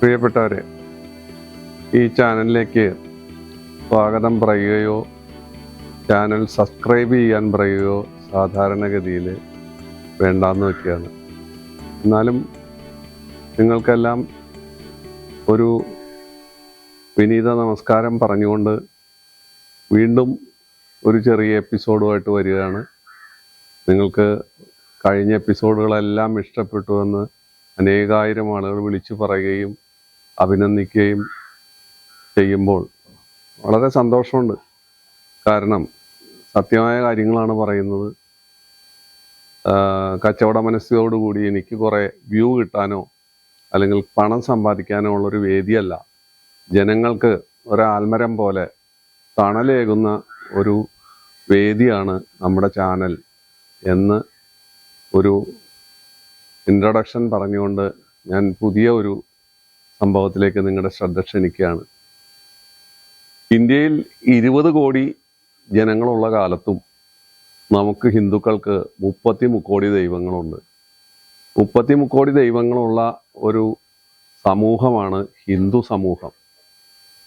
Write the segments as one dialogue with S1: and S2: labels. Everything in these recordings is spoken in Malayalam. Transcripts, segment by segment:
S1: പ്രിയപ്പെട്ടവരെ ഈ ചാനലിലേക്ക് സ്വാഗതം പറയുകയോ ചാനൽ സബ്സ്ക്രൈബ് ചെയ്യാൻ പറയുകയോ സാധാരണഗതിയിൽ വേണ്ടാന്ന് വെക്കുകയാണ്. എന്നാലും നിങ്ങൾക്കെല്ലാം ഒരു വിനീത നമസ്കാരം പറഞ്ഞുകൊണ്ട് വീണ്ടും ഒരു ചെറിയ എപ്പിസോഡുമായിട്ട് വരികയാണ്. നിങ്ങൾക്ക് കഴിഞ്ഞ എപ്പിസോഡുകളെല്ലാം ഇഷ്ടപ്പെട്ടു എന്ന് അനേകായിരം ആളുകൾ വിളിച്ചു പറയുകയും അഭിനന്ദിക്കുകയും ചെയ്യുമ്പോൾ വളരെ സന്തോഷമുണ്ട്. കാരണം സത്യമായ കാര്യങ്ങളാണ് പറയുന്നത്. കച്ചവട മനസ്സിയോടുകൂടി എനിക്ക് കുറേ വ്യൂ കിട്ടാനോ അല്ലെങ്കിൽ പണം സമ്പാദിക്കാനോ ഉള്ളൊരു വേദിയല്ല. ജനങ്ങൾക്ക് ഒരാൽമരം പോലെ തണലേകുന്ന ഒരു വേദിയാണ് നമ്മുടെ ചാനൽ എന്ന് ഒരു ഇൻട്രൊഡക്ഷൻ പറഞ്ഞുകൊണ്ട് ഞാൻ പുതിയ ഒരു സംഭവത്തിലേക്ക് നിങ്ങളുടെ ശ്രദ്ധ ക്ഷണിക്കുകയാണ്. ഇന്ത്യയിൽ ഇരുപത് കോടി ജനങ്ങളുള്ള കാലത്തും നമുക്ക് ഹിന്ദുക്കൾക്ക് മുപ്പത്തി മുക്കോടി ദൈവങ്ങളുണ്ട്. മുപ്പത്തി മുക്കോടി ദൈവങ്ങളുള്ള ഒരു സമൂഹമാണ് ഹിന്ദു സമൂഹം.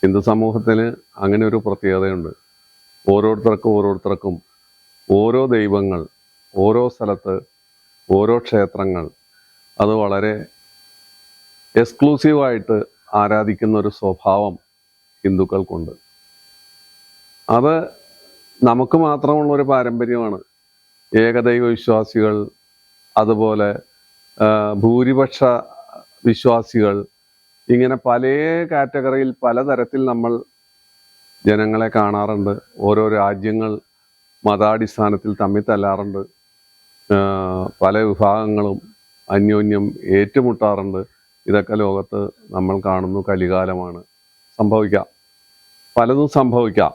S1: ഹിന്ദു സമൂഹത്തിന് അങ്ങനെ ഒരു പ്രത്യേകതയുണ്ട്. ഓരോരുത്തർക്കും ഓരോരുത്തർക്കും ഓരോ ദൈവങ്ങൾ ഓരോ സ്ഥലത്ത് ഓരോ ക്ഷേത്രങ്ങൾ. അത് വളരെ എക്സ്ക്ലൂസീവായിട്ട് ആരാധിക്കുന്ന ഒരു സ്വഭാവം ഹിന്ദുക്കൾക്കുണ്ട്. അത് നമുക്ക് മാത്രമുള്ള ഒരു പാരമ്പര്യമാണ്. ഏകദൈവ വിശ്വാസികൾ അതുപോലെ ഭൂരിപക്ഷ വിശ്വാസികൾ ഇങ്ങനെ പല കാറ്റഗറിയിൽ പലതരത്തിൽ നമ്മൾ ജനങ്ങളെ കാണാറുണ്ട്. ഓരോ രാജ്യങ്ങൾ മതാടിസ്ഥാനത്തിൽ തമ്മിൽ തല്ലാറുണ്ട്. പല വിഭാഗങ്ങളും അന്യോന്യം ഏറ്റുമുട്ടാറുണ്ട്. ഇതൊക്കെ ലോകത്ത് നമ്മൾ കാണുന്നു കലികാലമാണ്. സംഭവിക്കാം. പലതും സംഭവിക്കാം.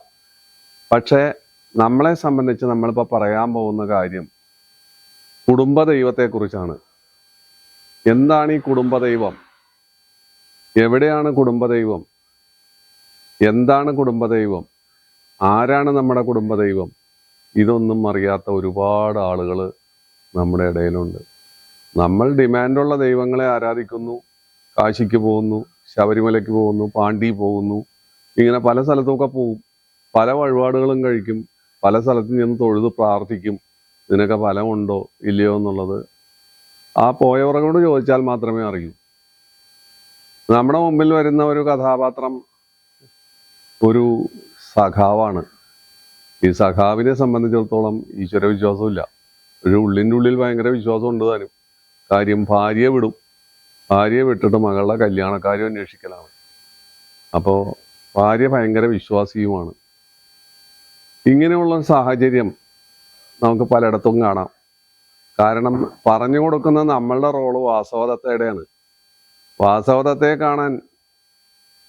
S1: പക്ഷേ നമ്മളെ സംബന്ധിച്ച് നമ്മളിപ്പോൾ പറയാൻ പോകുന്ന കാര്യം കുടുംബ ദൈവത്തെക്കുറിച്ചാണ്. എന്താണ് ഈ കുടുംബ ദൈവം? എവിടെയാണ് കുടുംബ ദൈവം? എന്താണ് കുടുംബ ദൈവം? ആരാണ് നമ്മുടെ കുടുംബ ദൈവം? ഇതൊന്നും അറിയാത്ത ഒരുപാട് ആളുകൾ നമ്മുടെ ഇടയിലുണ്ട്. നമ്മൾ ഡിമാൻഡുള്ള ദൈവങ്ങളെ ആരാധിക്കുന്നു? കാശിക്ക് പോകുന്നു ശബരിമലയ്ക്ക് പോകുന്നു പാണ്ടി പോകുന്നു. ഇങ്ങനെ പല സ്ഥലത്തുമൊക്കെ പോകും പല വഴിപാടുകളും കഴിക്കും. പല സ്ഥലത്ത് നിന്ന് തൊഴുത് പ്രാർത്ഥിക്കും. ഇതിനൊക്കെ ഫലമുണ്ടോ ഇല്ലയോ എന്നുള്ളത് ആ പോയവരോട് ചോദിച്ചാൽ മാത്രമേ അറിയൂ. നമ്മുടെ മുമ്പിൽ വരുന്ന ഒരു കഥാപാത്രം ഒരു സഖാവാണ്. ഈ സഖാവിനെ സംബന്ധിച്ചിടത്തോളം ഈശ്വര വിശ്വാസമില്ല. ഒരു ഉള്ളിന്റെ ഉള്ളിൽ ഭയങ്കര വിശ്വാസം ഉണ്ട് താനും. കാര്യം ഭാര്യയെ വിടും. ഭാര്യയെ വിട്ടിട്ട് മകളുടെ കല്യാണക്കാര്യം അന്വേഷിക്കലാണ്. അപ്പോൾ ഭാര്യ ഭയങ്കര വിശ്വാസിയുമാണ്. ഇങ്ങനെയുള്ള സാഹചര്യം നമുക്ക് പലയിടത്തും കാണാം. കാരണം പറഞ്ഞു കൊടുക്കുന്ന നമ്മളുടെ റോൾ വാസവദത്തയുടെയാണ് വാസവദത്തയെ കാണാൻ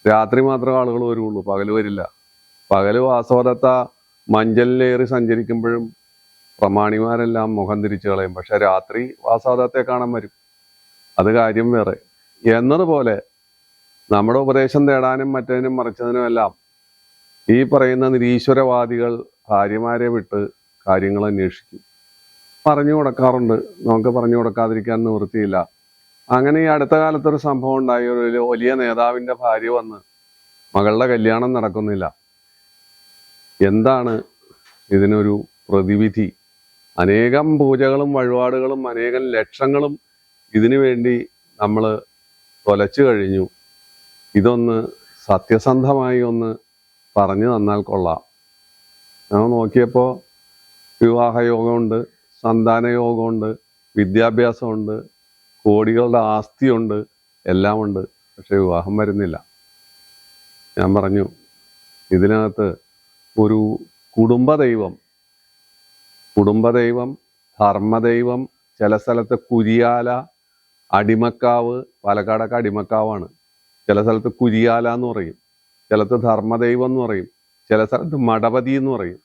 S1: രാത്രി മാത്രമേ ആളുകൾ വരുള്ളൂ പകൽ വരില്ല. പകൽ വാസവദത്ത മഞ്ചലിലേറി സഞ്ചരിക്കുമ്പോഴും പ്രമാണിമാരെല്ലാം മുഖം തിരിച്ചു കളയും. പക്ഷെ രാത്രി വാസവദത്തെ കാണാൻ വരും. അത് കാര്യം വേറെ. എന്നതുപോലെ നമ്മുടെ ഉപദേശം തേടാനും മറ്റതിനും മറിച്ചതിനും എല്ലാം ഈ പറയുന്ന നിരീശ്വരവാദികൾ ഭാര്യമാരെ വിട്ട് കാര്യങ്ങൾ അന്വേഷിക്കും. പറഞ്ഞു കൊടുക്കാറുണ്ട്. നമുക്ക് പറഞ്ഞു കൊടുക്കാതിരിക്കാൻ നിവൃത്തിയില്ല. അങ്ങനെ ഈ അടുത്ത കാലത്തൊരു സംഭവം ഉണ്ടായി. ഒരു വലിയ നേതാവിന്റെ ഭാര്യ വന്ന് മകളുടെ കല്യാണം നടക്കുന്നില്ല. എന്താണ് ഇതിനൊരു പ്രതിവിധി? അനേകം പൂജകളും വഴിപാടുകളും അനേകം ലക്ഷങ്ങളും ഇതിനു വേണ്ടി നമ്മൾ തൊലച്ചു കഴിഞ്ഞു. ഇതൊന്ന് സത്യസന്ധമായി ഒന്ന് പറഞ്ഞു തന്നാൽ കൊള്ളാം. ഞങ്ങൾ നോക്കിയപ്പോൾ വിവാഹയോഗമുണ്ട് സന്താനയോഗമുണ്ട് വിദ്യാഭ്യാസമുണ്ട് കോടികളുടെ ആസ്തിയുണ്ട് എല്ലാമുണ്ട്. പക്ഷെ വിവാഹം വരുന്നില്ല. ഞാൻ പറഞ്ഞു ഇതിനകത്ത് ഒരു കുടുംബദൈവം കുടുംബദൈവം കുടുംബ ദൈവം ധർമ്മദൈവം ചില സ്ഥലത്ത് കുരിയാല അടിമക്കാവ് പാലക്കാടൊക്കെ അടിമക്കാവാണ്. ചില സ്ഥലത്ത് കുരിയാല എന്ന് പറയും. ചിലത്ത് ധർമ്മദൈവം എന്ന് പറയും. ചില സ്ഥലത്ത് മടപതി എന്ന് പറയും.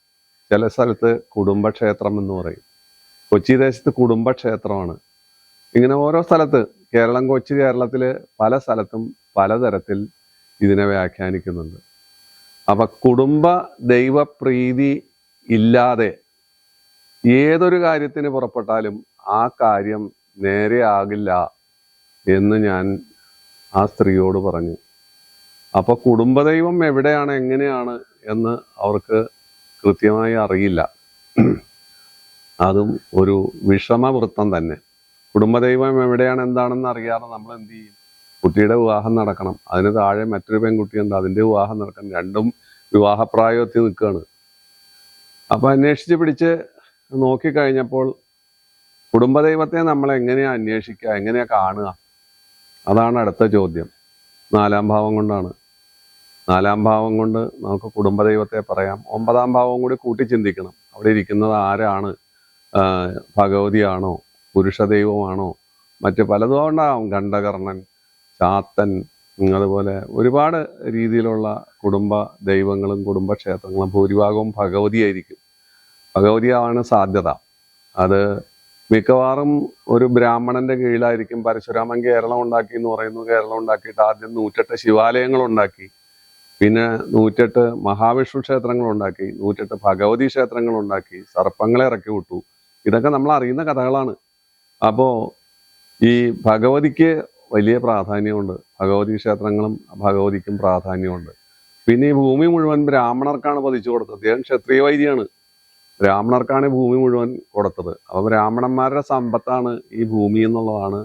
S1: ചില സ്ഥലത്ത് കുടുംബക്ഷേത്രം എന്ന് പറയും. കൊച്ചി ദേശത്ത് കുടുംബക്ഷേത്രമാണ്. ഇങ്ങനെ ഓരോ സ്ഥലത്ത് കേരളം കൊച്ചി കേരളത്തിൽ പല സ്ഥലത്തും പലതരത്തിൽ ഇതിനെ വ്യാഖ്യാനിക്കുന്നുണ്ട്. അപ്പം കുടുംബ ദൈവപ്രീതി ഇല്ലാതെ ഏതൊരു കാര്യത്തിന് പുറപ്പെട്ടാലും ആ കാര്യം നേരെയാകില്ല എന്ന് ഞാൻ ആ സ്ത്രീയോട് പറഞ്ഞു. അപ്പോൾ കുടുംബദൈവം എവിടെയാണ് എങ്ങനെയാണ് എന്ന് അവർക്ക് കൃത്യമായി അറിയില്ല. അതും ഒരു വിഷമവൃത്തം തന്നെ. കുടുംബദൈവം എവിടെയാണ് എന്താണെന്ന് അറിയാതെ നമ്മൾ എന്ത് ചെയ്യും? കുട്ടിയുടെ വിവാഹം നടക്കണം. അതിന് താഴെ മറ്റൊരു പെൺകുട്ടിയുണ്ട് അതിന്റെ വിവാഹം നടക്കണം. രണ്ടും വിവാഹപ്രായത്തിൽ നിൽക്കുകയാണ്. അപ്പോൾ അന്വേഷിച്ച് പിടിച്ച് നോക്കിക്കഴിഞ്ഞപ്പോൾ കുടുംബദൈവത്തെ നമ്മൾ എങ്ങനെയാണ് അന്വേഷിക്കുക? എങ്ങനെയാണ് കാണുക? അതാണ് അടുത്ത ചോദ്യം. നാലാം ഭാവം കൊണ്ടാണ്. നാലാം ഭാവം കൊണ്ട് നമുക്ക് കുടുംബദൈവത്തെ പറയാം. ഒമ്പതാം ഭാവം കൂടി കൂട്ടി ചിന്തിക്കണം. അവിടെ ഇരിക്കുന്നത് ആരാണ്? ഭഗവതിയാണോ? പുരുഷ ദൈവമാണോ മറ്റ് പലതും ഉണ്ടാവും ഖണ്ഡകർണൻ ചാത്തൻ അതുപോലെ ഒരുപാട് രീതിയിലുള്ള കുടുംബ ദൈവങ്ങളും കുടുംബക്ഷേത്രങ്ങളും ഭൂരിഭാഗവും ഭഗവതിയായിരിക്കും. ഭഗവതിയാവാണ് സാധ്യത. അത് മിക്കവാറും ഒരു ബ്രാഹ്മണന്റെ കീഴിലായിരിക്കും പരശുരാമൻ കേരളം ഉണ്ടാക്കി എന്ന് പറയുന്നു. കേരളം ഉണ്ടാക്കിയിട്ട് ആദ്യം നൂറ്റെട്ട് ശിവാലയങ്ങൾ ഉണ്ടാക്കി. പിന്നെ നൂറ്റെട്ട് മഹാവിഷ്ണു ക്ഷേത്രങ്ങൾ ഉണ്ടാക്കി. നൂറ്റെട്ട് ഭഗവതി ക്ഷേത്രങ്ങൾ ഉണ്ടാക്കി. സർപ്പങ്ങളെ ഇറക്കി വിട്ടു. ഇതൊക്കെ നമ്മൾ അറിയുന്ന കഥകളാണ്. അപ്പോൾ ഈ ഭഗവതിക്ക് വലിയ പ്രാധാന്യമുണ്ട്. ഭഗവതി ക്ഷേത്രങ്ങളും ഭഗവതിക്കും പ്രാധാന്യമുണ്ട്. പിന്നെ ഈ ഭൂമി മുഴുവൻ ബ്രാഹ്മണർക്കാണ് പതിച്ചു കൊടുത്തത്. അദ്ദേഹം ക്ഷത്രിയ വൈദ്യാണ് ബ്രാഹ്മണർക്കാണ് ഭൂമി മുഴുവൻ കൊടുത്തത്. അപ്പൊ ബ്രാഹ്മണന്മാരുടെ സമ്പത്താണ് ഈ ഭൂമി എന്നുള്ളതാണ്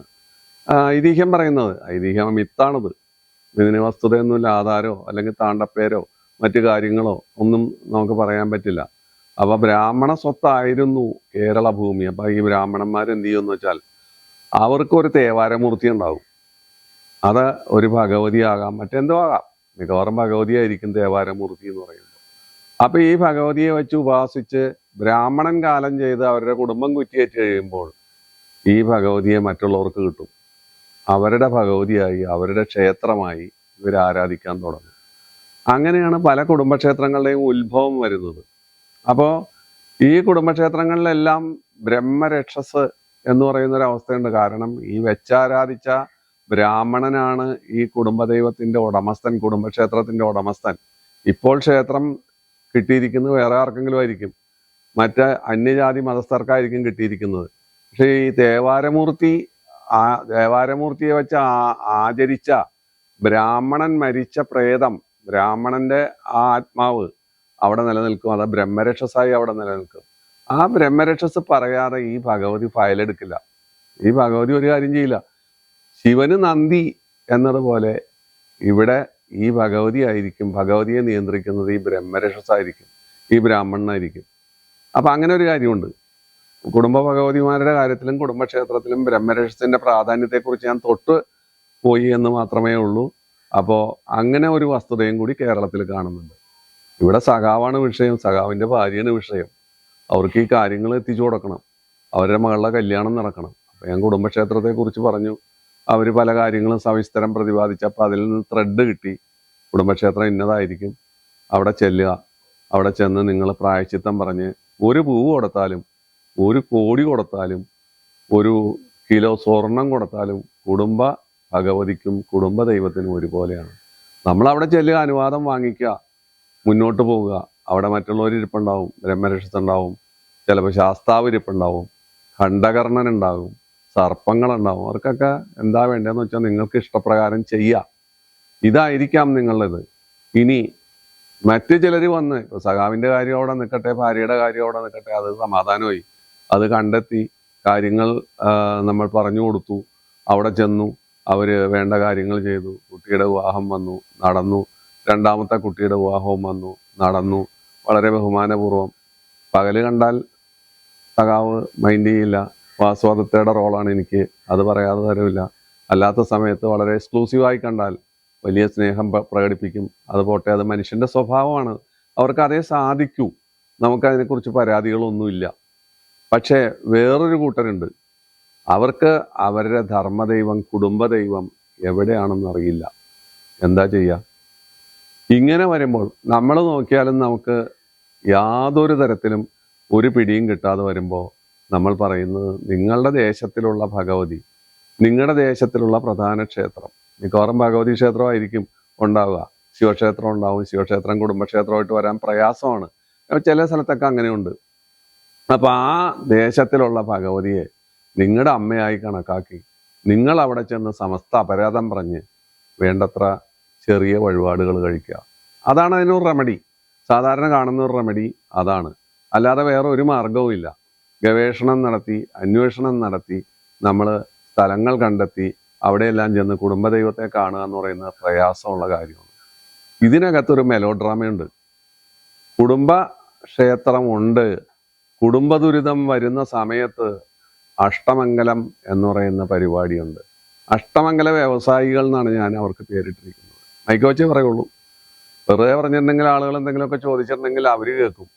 S1: ഐതിഹ്യം പറയുന്നത്. ഐതിഹ്യം മിത്താണത്. ഇതിന് വസ്തുതയൊന്നുമില്ല ആധാരോ അല്ലെങ്കിൽ താണ്ടപ്പേരോ മറ്റു കാര്യങ്ങളോ ഒന്നും നമുക്ക് പറയാൻ പറ്റില്ല. അപ്പൊ ബ്രാഹ്മണ സ്വത്തായിരുന്നു കേരള ഭൂമി. അപ്പൊ ഈ ബ്രാഹ്മണന്മാർ എന്ത് ചെയ്യുമെന്ന് വെച്ചാൽ അവർക്ക് ഒരു തേവാരമൂർത്തി ഉണ്ടാവും അത് ഒരു ഭഗവതിയാകാം മറ്റെന്തോ ആകാം. മിക്കവാറും ഭഗവതിയായിരിക്കും തേവാരമൂർത്തി എന്ന് പറയുന്നത്. അപ്പൊ ഈ ഭഗവതിയെ വെച്ച് ഉപാസിച്ച് ബ്രാഹ്മണൻ കാലം ചെയ്ത് അവരുടെ കുടുംബം കുറ്റിയേറ്റ് കഴിയുമ്പോൾ ഈ ഭഗവതിയെ മറ്റുള്ളവർക്ക് കിട്ടും. അവരുടെ ഭഗവതിയായി അവരുടെ ക്ഷേത്രമായി ഇവർ ആരാധിക്കാൻ തുടങ്ങും. അങ്ങനെയാണ് പല കുടുംബക്ഷേത്രങ്ങളുടെയും ഉത്ഭവം വരുന്നത്. അപ്പോൾ ഈ കുടുംബക്ഷേത്രങ്ങളിലെല്ലാം ബ്രഹ്മരക്ഷസ് എന്ന് പറയുന്ന ഒരു അവസ്ഥയുണ്ട് കാരണം ഈ വെച്ചാരാധിച്ച ബ്രാഹ്മണനാണ് ഈ കുടുംബദൈവത്തിന്റെ ഉടമസ്ഥൻ കുടുംബക്ഷേത്രത്തിന്റെ ഉടമസ്ഥൻ. ഇപ്പോൾ ക്ഷേത്രം കിട്ടിയിരിക്കുന്നത് വേറെ ആർക്കെങ്കിലും ആയിരിക്കും. മറ്റ് അന്യജാതി മതസ്ഥർക്കായിരിക്കും കിട്ടിയിരിക്കുന്നത്. പക്ഷേ ഈ ദേവാരമൂർത്തി ആ ദേവാരമൂർത്തിയെ വെച്ച് ആചരിച്ച ബ്രാഹ്മണൻ മരിച്ച പ്രേതം ബ്രാഹ്മണന്റെ ആ ആത്മാവ് അവിടെ നിലനിൽക്കും. അത് ബ്രഹ്മരക്ഷസായി അവിടെ നിലനിൽക്കും. ആ ബ്രഹ്മരക്ഷസ് പറയാതെ ഈ ഭഗവതി ഫയലെടുക്കില്ല ഈ ഭഗവതി ഒരു കാര്യം ചെയ്യില്ല. ശിവന് നന്ദി എന്നതുപോലെ ഇവിടെ ഈ ഭഗവതി ആയിരിക്കും. ഭഗവതിയെ നിയന്ത്രിക്കുന്നത് ഈ ബ്രഹ്മരക്ഷസായിരിക്കും. ഈ ബ്രാഹ്മണനായിരിക്കും. അപ്പൊ അങ്ങനെ ഒരു കാര്യമുണ്ട്. കുടുംബ ഭഗവതിമാരുടെ കാര്യത്തിലും കുടുംബക്ഷേത്രത്തിലും ബ്രഹ്മരക്ഷത്തിന്റെ പ്രാധാന്യത്തെക്കുറിച്ച് ഞാൻ തൊട്ട് പോയി എന്ന് മാത്രമേ ഉള്ളൂ. അപ്പോൾ അങ്ങനെ ഒരു വസ്തുതയും കൂടി കേരളത്തിൽ കാണുന്നുണ്ട്. ഇവിടെ സഖാവാണ് വിഷയം സഖാവിന്റെ ഭാര്യയാണ് വിഷയം. അവർക്ക് ഈ കാര്യങ്ങൾ എത്തിച്ചു കൊടുക്കണം. അവരുടെ മകളുടെ കല്യാണം നടക്കണം. അപ്പൊ ഞാൻ കുടുംബക്ഷേത്രത്തെക്കുറിച്ച് പറഞ്ഞു. അവർ പല കാര്യങ്ങളും സവിസ്തരം പ്രതിപാദിച്ചപ്പോൾ അതിൽ നിന്ന് ത്രെഡ് കിട്ടി. കുടുംബക്ഷേത്രം ഇന്നതായിരിക്കും. അവിടെ ചെല്ലുക. അവിടെ ചെന്ന് നിങ്ങൾ പ്രായച്ചിത്തം പറഞ്ഞ് ഒരു പൂവ് കൊടുത്താലും ഒരു കോടി കൊടുത്താലും ഒരു കിലോ സ്വർണം കൊടുത്താലും കുടുംബ ഭഗവതിക്കും കുടുംബ ദൈവത്തിനും ഒരുപോലെയാണ്. നമ്മൾ അവിടെ ചെല്ലുക അനുവാദം വാങ്ങിക്കുക മുന്നോട്ട് പോവുക. അവിടെ മറ്റുള്ളവർ ഇരിപ്പുണ്ടാവും ബ്രഹ്മരക്ഷത്തുണ്ടാവും ചിലപ്പോൾ ശാസ്താവ് ഇരിപ്പുണ്ടാവും ഖണ്ഡകർണൻ ഉണ്ടാകും സർപ്പങ്ങളുണ്ടാവും അവർക്കൊക്കെ എന്താ വേണ്ടതെന്ന് വെച്ചാൽ നിങ്ങൾക്ക് ഇഷ്ടപ്രകാരം ചെയ്യാം. ഇതായിരിക്കാം നിങ്ങളുടേത്. ഇനി മറ്റു ചിലർ വന്ന് ഇപ്പൊ സഖാവിന്റെ കാര്യം അവിടെ നിൽക്കട്ടെ ഭാര്യയുടെ കാര്യം അവിടെ നിൽക്കട്ടെ അത് സമാധാനമായി. അത് കണ്ടെത്തി കാര്യങ്ങൾ നമ്മൾ പറഞ്ഞു കൊടുത്തു അവിടെ ചെന്നു അവർ വേണ്ട കാര്യങ്ങൾ ചെയ്തു കുട്ടിയുടെ വിവാഹം വന്നു നടന്നു രണ്ടാമത്തെ കുട്ടിയുടെ വിവാഹവും വന്നു നടന്നു വളരെ ബഹുമാനപൂർവം. പകൽ കണ്ടാൽ സഖാവ് മൈൻഡ് ചെയ്യില്ല ആസ്വാദത്തയുടെ റോളാണ് എനിക്ക് അത് പറയാതെ തരവില്ല അല്ലാത്ത സമയത്ത് വളരെ എക്സ്ക്ലൂസീവായി കണ്ടാൽ വലിയ സ്നേഹം പ്രകടിപ്പിക്കും. അത് പോട്ടെ അത് മനുഷ്യന്റെ സ്വഭാവമാണ്. അവർക്ക് അതേ സാധിക്കൂ. നമുക്കതിനെക്കുറിച്ച് പരാതികളൊന്നുമില്ല. പക്ഷേ വേറൊരു കൂട്ടരുണ്ട്. അവർക്ക് അവരുടെ ധർമ്മദൈവം കുടുംബദൈവം എവിടെയാണെന്ന് അറിയില്ല. എന്താ ചെയ്യുക ഇങ്ങനെ വരുമ്പോൾ നമ്മൾ നോക്കിയാലും നമുക്ക് യാതൊരു തരത്തിലും ഒരു പിടിയും കിട്ടാതെ വരുമ്പോൾ നമ്മൾ പറയുന്നത് നിങ്ങളുടെ ദേശത്തിലുള്ള ഭഗവതി നിങ്ങളുടെ ദേശത്തിലുള്ള പ്രധാന ക്ഷേത്രം മിക്കവാറും ഭഗവതി ക്ഷേത്രമായിരിക്കും ഉണ്ടാവുക. ശിവക്ഷേത്രം ഉണ്ടാവും. ശിവക്ഷേത്രം കുടുംബക്ഷേത്രമായിട്ട് വരാൻ പ്രയാസമാണ്. ചില സ്ഥലത്തൊക്കെ അങ്ങനെയുണ്ട്. അപ്പൊ ആ ദേശത്തിലുള്ള ഭഗവതിയെ നിങ്ങളുടെ അമ്മയായി കണക്കാക്കി നിങ്ങൾ അവിടെ ചെന്ന് സമസ്ത അപരാധം പറഞ്ഞ് വേണ്ടത്ര ചെറിയ വഴിപാടുകൾ കഴിക്കുക. അതാണ് അതിനൊരു റെമഡി സാധാരണ കാണുന്ന ഒരു റെമഡി അതാണ്. അല്ലാതെ വേറെ ഒരു മാർഗവും ഇല്ല ഗവേഷണം നടത്തി അന്വേഷണം നടത്തി നമ്മൾ സ്ഥലങ്ങൾ കണ്ടെത്തി അവിടെയെല്ലാം ചെന്ന് കുടുംബദൈവത്തെ കാണുക എന്ന് പറയുന്നത് പ്രയാസമുള്ള കാര്യമാണ്. ഇതിനകത്തൊരു മെലോ ഡ്രാമയുണ്ട് കുടുംബ ക്ഷേത്രമുണ്ട് കുടുംബ ദുരിതം വരുന്ന സമയത്ത് അഷ്ടമംഗലം എന്ന് പറയുന്ന പരിപാടിയുണ്ട്. അഷ്ടമംഗല വ്യവസായികൾ എന്നാണ് ഞാൻ അവർക്ക് പേരിട്ടിരിക്കുന്നത്. മൈക്കോച്ചേ പറയുള്ളൂ. വെറുതെ പറഞ്ഞിട്ടുണ്ടെങ്കിൽ ആളുകൾ എന്തെങ്കിലുമൊക്കെ ചോദിച്ചിട്ടുണ്ടെങ്കിൽ അവർ കേൾക്കും.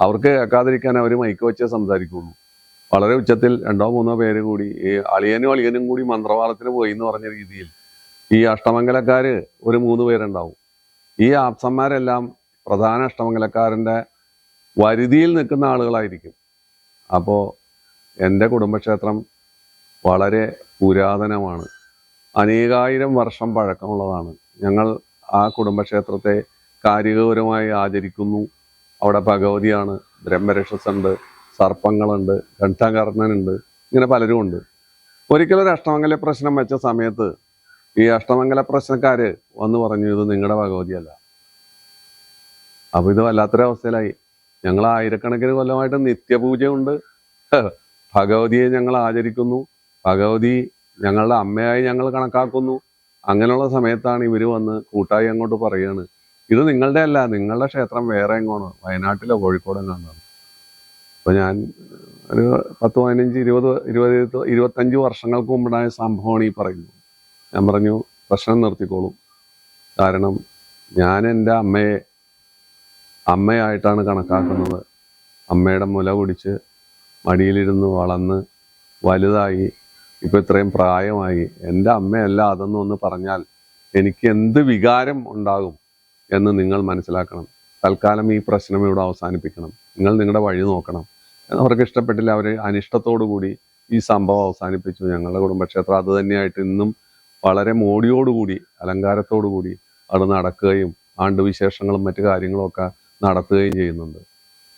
S1: അവർക്ക് കേൾക്കാതിരിക്കാൻ അവർ മൈക്കോച്ചേ സംസാരിക്കുള്ളൂ. വളരെ ഉച്ചത്തിൽ രണ്ടോ മൂന്നോ പേര് കൂടി ഈ അളിയനും അളിയനും കൂടി മന്ത്രവാളത്തിന് പോയി എന്ന് പറഞ്ഞ രീതിയിൽ ഈ അഷ്ടമംഗലക്കാര് ഒരു മൂന്ന് പേരുണ്ടാവും. ഈ ആപ്സന്മാരെല്ലാം പ്രധാന അഷ്ടമംഗലക്കാരന്റെ വരുതിയിൽ നിൽക്കുന്ന ആളുകളായിരിക്കും. അപ്പോൾ എന്റെ കുടുംബക്ഷേത്രം വളരെ പുരാതനമാണ്. അനേകായിരം വർഷം പഴക്കമുള്ളതാണ്. ഞങ്ങൾ ആ കുടുംബക്ഷേത്രത്തെ കാരികപരമായി ആചരിക്കുന്നു. അവിടെ ഭഗവതിയാണ് ബ്രഹ്മരക്ഷസുണ്ട് സർപ്പങ്ങളുണ്ട് ഘട്ടകർണനുണ്ട് ഇങ്ങനെ പലരും ഉണ്ട്. ഒരിക്കലും ഒരു അഷ്ടമംഗല പ്രശ്നം വെച്ച സമയത്ത് ഈ അഷ്ടമംഗല പ്രശ്നക്കാര് വന്ന് പറഞ്ഞു ഇത് നിങ്ങളുടെ ഭഗവതിയല്ല. അപ്പൊ ഇത് വല്ലാത്തൊരവസ്ഥയിലായി. ഞങ്ങൾ ആയിരക്കണക്കിന് കൊല്ലമായിട്ട് നിത്യപൂജയുണ്ട്. ഭഗവതിയെ ഞങ്ങൾ ആചരിക്കുന്നു. ഭഗവതി ഞങ്ങളുടെ അമ്മയായി ഞങ്ങൾ കണക്കാക്കുന്നു. അങ്ങനെയുള്ള സമയത്താണ് ഇവർ വന്ന് കൂട്ടായി അങ്ങോട്ട് പറയാണ് ഇത് നിങ്ങളുടെ അല്ല നിങ്ങളുടെ ക്ഷേത്രം വേറെ എങ്ങോണ് വയനാട്ടിലോ കോഴിക്കോടോ എങ്ങാണ്ടാണ് അപ്പൊ ഞാൻ ഒരു പത്ത് പതിനഞ്ച് ഇരുപത് ഇരുപത് ഇരുപത്തഞ്ച് വർഷങ്ങൾക്ക് മുമ്പുണ്ടായ സംഭവമാണ് ഈ പറയുന്നത്. ഞാൻ പറഞ്ഞു പ്രശ്നം നിർത്തിക്കോളും. കാരണം ഞാൻ എന്റെ അമ്മയെ അമ്മയായിട്ടാണ് കണക്കാക്കുന്നത്. അമ്മയുടെ മുല കുടിച്ച് മടിയിലിരുന്ന് വളർന്ന് വലുതായി ഇപ്പോൾ ഇത്രയും പ്രായമായി. എന്റെ അമ്മയല്ല അതെന്ന് ഒന്ന് പറഞ്ഞാൽ എനിക്ക് എന്ത് വികാരം ഉണ്ടാകും എന്ന് നിങ്ങൾ മനസ്സിലാക്കണം. തൽക്കാലം ഈ പ്രശ്നം ഇവിടെ അവസാനിപ്പിക്കണം. നിങ്ങൾ നിങ്ങളുടെ വഴി നോക്കണം. അവർക്ക് ഇഷ്ടപ്പെട്ടില്ല. അവർ അനിഷ്ടത്തോടു കൂടി ഈ സംഭവം അവസാനിപ്പിച്ചു. ഞങ്ങളുടെ കുടുംബക്ഷേത്രം അത് തന്നെയായിട്ട് ഇന്നും വളരെ മോടിയോടുകൂടി അലങ്കാരത്തോടു കൂടി അവിടെ നടക്കുകയും ആണ്ടുവിശേഷങ്ങളും മറ്റു കാര്യങ്ങളും ഒക്കെ നടത്തുകയും ചെയ്യുന്നുണ്ട്.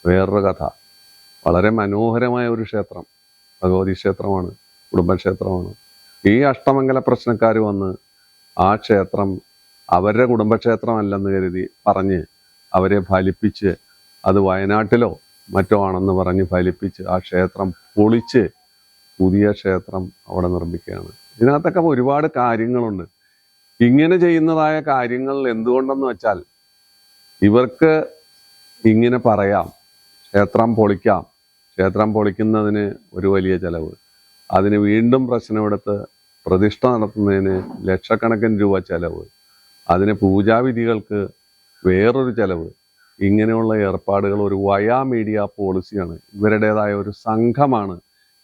S1: വേറൊരു കഥ. വളരെ മനോഹരമായ ഒരു ക്ഷേത്രം. ഭഗവതി ക്ഷേത്രമാണ് കുടുംബക്ഷേത്രമാണ്. ഈ അഷ്ടമംഗല പ്രശ്നക്കാർ വന്ന് ആ ക്ഷേത്രം അവരുടെ കുടുംബക്ഷേത്രമല്ലെന്ന് കരുതി പറഞ്ഞ് അവരെ ഫലിപ്പിച്ച് അത് വയനാട്ടിലോ മറ്റോ ആണെന്ന് പറഞ്ഞ് ഫലിപ്പിച്ച് ആ ക്ഷേത്രം പൊളിച്ച് പുതിയ ക്ഷേത്രം അവിടെ നിർമ്മിക്കുകയാണ്. ഇതിനകത്തൊക്കെ ഒരുപാട് കാര്യങ്ങളുണ്ട്. ഇങ്ങനെ ചെയ്യുന്നതായ കാര്യങ്ങൾ എന്തുകൊണ്ടെന്ന് വെച്ചാൽ ഇവർക്ക് ഇങ്ങനെ പറയാം. ക്ഷേത്രം പൊളിക്കാം. ക്ഷേത്രം പൊളിക്കുന്നതിന് ഒരു വലിയ ചെലവ്. അതിന് വീണ്ടും പ്രശ്നമെടുത്ത് പ്രതിഷ്ഠ നടത്തുന്നതിന് ലക്ഷക്കണക്കിന് രൂപ ചെലവ്. അതിന് പൂജാവിധികൾക്ക് വേറൊരു ചെലവ്. ഇങ്ങനെയുള്ള ഏർപ്പാടുകൾ ഒരു വയാ മീഡിയ പോളിസിയാണ്. ഇവരുടേതായ ഒരു സംഘമാണ്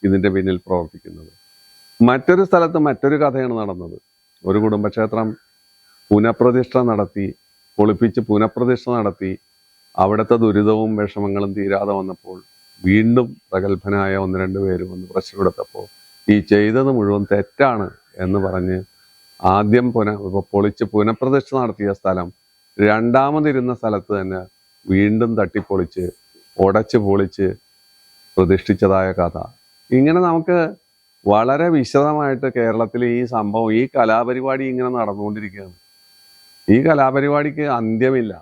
S1: ഇതിന്റെ പിന്നിൽ പ്രവർത്തിക്കുന്നത്. മറ്റൊരു സ്ഥലത്ത് മറ്റൊരു കഥയാണ് നടന്നത്. ഒരു കുടുംബക്ഷേത്രം പുനഃപ്രതിഷ്ഠ നടത്തി പൊളിപ്പിച്ച് പുനഃപ്രതിഷ്ഠ നടത്തി അവിടുത്തെ ദുരിതവും വിഷമങ്ങളും തീരാതെ വന്നപ്പോൾ വീണ്ടും പ്രഗത്ഭനായ ഒന്ന് രണ്ട് പേര് വന്ന് പ്രശ്നം എടുത്തപ്പോൾ ഈ ചെയ്തത് മുഴുവൻ തെറ്റാണ് എന്ന് പറഞ്ഞ് ആദ്യം പുന പൊളിച്ച് പുനഃപ്രതിഷ്ഠ നടത്തിയ സ്ഥലം രണ്ടാമതിരുന്ന സ്ഥലത്ത് തന്നെ വീണ്ടും തട്ടിപ്പൊളിച്ച് ഉടച്ച് പൊളിച്ച് പ്രതിഷ്ഠിച്ചതായ കഥ. ഇങ്ങനെ നമുക്ക് വളരെ വിശദമായിട്ട് കേരളത്തിൽ ഈ സംഭവം ഈ കലാപരിപാടി ഇങ്ങനെ നടന്നുകൊണ്ടിരിക്കുകയാണ്. ഈ കലാപരിപാടിക്ക് അന്ത്യമില്ല.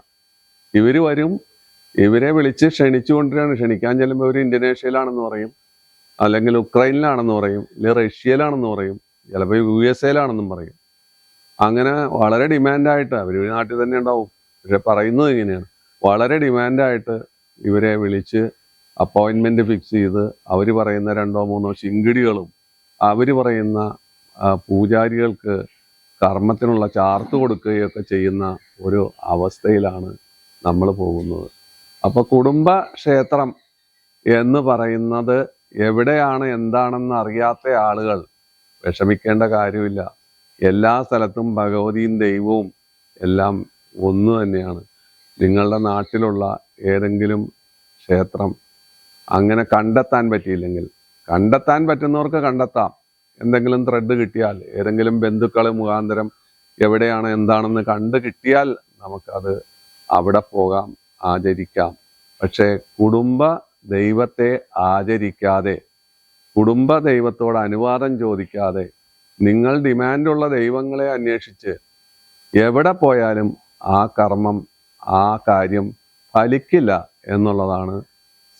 S1: ഇവർ വരും ഇവരെ വിളിച്ച് ക്ഷണിച്ചു ക്ഷണിക്കാൻ ചെല്ലുമ്പോൾ ഇവർ ഇന്തോനേഷ്യയിലാണെന്ന് പറയും അല്ലെങ്കിൽ ഉക്രൈനിലാണെന്ന് പറയും അല്ലെങ്കിൽ റഷ്യയിലാണെന്ന് പറയും ചിലപ്പോൾ യു എസ് എയിലാണെന്നും പറയും. അങ്ങനെ വളരെ ഡിമാൻഡായിട്ട് അവർ നാട്ടിൽ തന്നെ ഉണ്ടാവും. പക്ഷെ പറയുന്നത് ഇങ്ങനെയാണ്. വളരെ ഡിമാൻഡായിട്ട് ഇവരെ വിളിച്ച് അപ്പോയിൻമെന്റ് ഫിക്സ് ചെയ്ത് അവർ പറയുന്ന രണ്ടോ മൂന്നോ ശിങ്കിടികളും അവർ പറയുന്ന പൂജാരികൾക്ക് കർമ്മത്തിനുള്ള ചാർത്ത് കൊടുക്കുകയൊക്കെ ചെയ്യുന്ന ഒരു അവസ്ഥയിലാണ് നമ്മൾ പോകുന്നത്. അപ്പോൾ കുടുംബ ക്ഷേത്രം എന്ന് പറയുന്നത് എവിടെയാണ് എന്താണെന്ന് അറിയാത്ത ആളുകൾ വിഷമിക്കേണ്ട കാര്യമില്ല. എല്ലാ സ്ഥലത്തും ഭഗവതിയും ദൈവവും എല്ലാം ഒന്ന് തന്നെയാണ്. നിങ്ങളുടെ നാട്ടിലുള്ള ഏതെങ്കിലും ക്ഷേത്രം അങ്ങനെ കണ്ടെത്താൻ പറ്റിയില്ലെങ്കിൽ കണ്ടെത്താൻ പറ്റുന്നവർക്ക് കണ്ടെത്താം. എന്തെങ്കിലും ത്രെഡ് കിട്ടിയാൽ ഏതെങ്കിലും ബന്ധുക്കൾ മുഖാന്തരം എവിടെയാണ് എന്താണെന്ന് കണ്ടു കിട്ടിയാൽ നമുക്കത് അവിടെ പോകാം ആചരിക്കാം. പക്ഷേ കുടുംബ ദൈവത്തെ ആചരിക്കാതെ കുടുംബ ദൈവത്തോട് അനുവാദം ചോദിക്കാതെ നിങ്ങൾ ഡിമാൻഡുള്ള ദൈവങ്ങളെ അന്വേഷിച്ച് എവിടെ പോയാലും ആ കർമ്മം ആ കാര്യം ഫലിക്കില്ല എന്നുള്ളതാണ്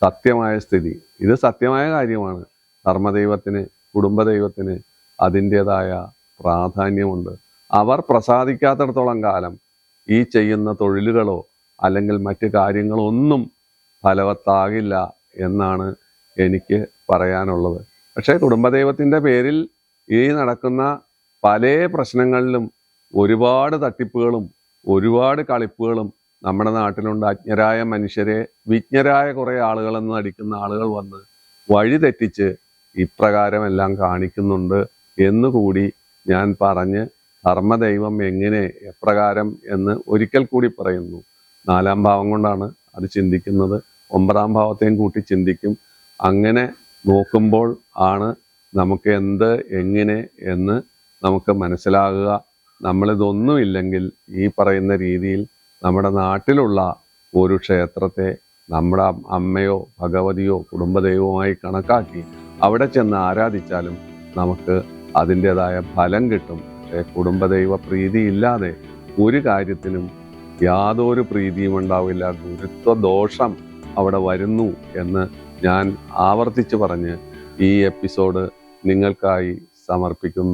S1: സത്യമായ സ്ഥിതി. ഇത് സത്യമായ കാര്യമാണ്. ധർമ്മദൈവത്തിന് കുടുംബദൈവത്തിന് അതിന്റെതായ പ്രാധാന്യമുണ്ട്. അവർ പ്രസാദിക്കാത്തിടത്തോളം കാലം ഈ ചെയ്യുന്ന തൊഴിലുകളോ അല്ലെങ്കിൽ മറ്റ് കാര്യങ്ങളോ ഒന്നും ഫലവത്താകില്ല എന്നാണ് എനിക്ക് പറയാനുള്ളത്. പക്ഷേ കുടുംബദൈവത്തിന്റെ പേരിൽ ഈ നടക്കുന്ന പല പ്രശ്നങ്ങളിലും ഒരുപാട് തട്ടിപ്പുകളും ഒരുപാട് കളിപ്പുകളും നമ്മുടെ നാട്ടിലുണ്ട്. അജ്ഞരായ മനുഷ്യരെ വിജ്ഞരായ കുറേ ആളുകളെന്ന് നടിക്കുന്ന ആളുകൾ വന്ന് വഴി തെറ്റിച്ച് ഇപ്രകാരമെല്ലാം കാണിക്കുന്നുണ്ട് എന്നുകൂടി ഞാൻ പറഞ്ഞ് ധർമ്മദൈവം എങ്ങനെ എപ്രകാരം എന്ന് ഒരിക്കൽ കൂടി പറയുന്നു. നാലാം ഭാവം കൊണ്ടാണ് അത് ചിന്തിക്കുന്നത്. ഒമ്പതാം ഭാവത്തെയും കൂട്ടി ചിന്തിക്കും. അങ്ങനെ നോക്കുമ്പോൾ ആണ് നമുക്ക് എന്ത് എങ്ങനെ എന്ന് നമുക്ക് മനസ്സിലാകുക. നമ്മളിതൊന്നുമില്ലെങ്കിൽ ഈ പറയുന്ന രീതിയിൽ നമ്മുടെ നാട്ടിലുള്ള ഒരു ക്ഷേത്രത്തെ നമ്മുടെ അമ്മയോ ഭഗവതിയോ കുടുംബദൈവമായി കണക്കാക്കി അവിടെ ചെന്ന് ആരാധിച്ചാലും നമുക്ക് അതിന്റെതായ ഫലം കിട്ടും. കുടുംബദൈവ പ്രീതി ഇല്ലാതെ ഒരു കാര്യത്തിനും യാതൊരു പ്രീതിയും ഉണ്ടാവില്ല. ഗുരുത്വ ദോഷം അവിടെ വരുന്നു എന്ന് ഞാൻ ആവർത്തിച്ച് പറഞ്ഞ് ഈ എപ്പിസോഡ് നിങ്ങൾക്കായി സമർപ്പിക്കുന്നു.